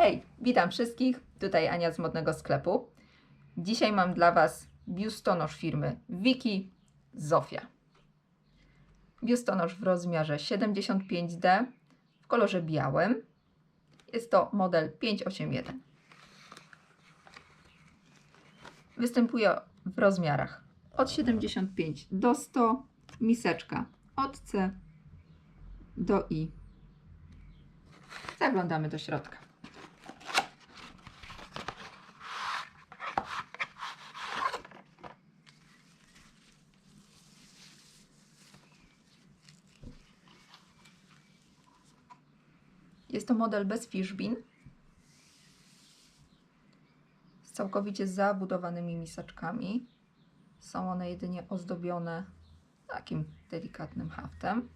Hej, witam wszystkich. Tutaj Ania z modnego sklepu. Dzisiaj mam dla Was biustonosz firmy Wiki Zofia. Biustonosz w rozmiarze 75D w kolorze białym. Jest to model 581. Występuje w rozmiarach od 75 do 100, miseczka od C do I. Zaglądamy do środka. Jest to model bez fishbin z całkowicie zabudowanymi miseczkami. Są one jedynie ozdobione takim delikatnym haftem.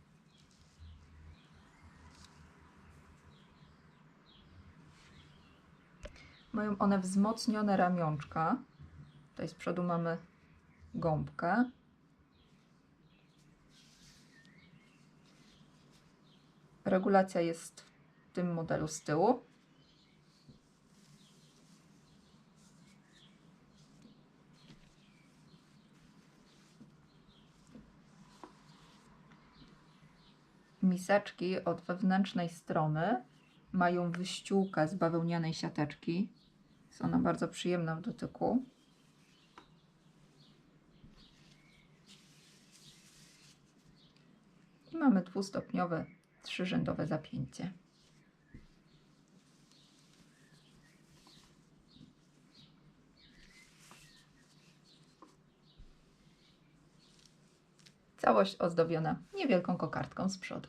Mają one wzmocnione ramionczka. Tutaj z przodu mamy gąbkę. Regulacja jest tym modelu z tyłu. Miseczki od wewnętrznej strony mają wyściółkę z bawełnianej siateczki. Jest ona bardzo przyjemna w dotyku. I mamy dwustopniowe, trzyrzędowe zapięcie. Całość ozdobiona niewielką kokardką z przodu.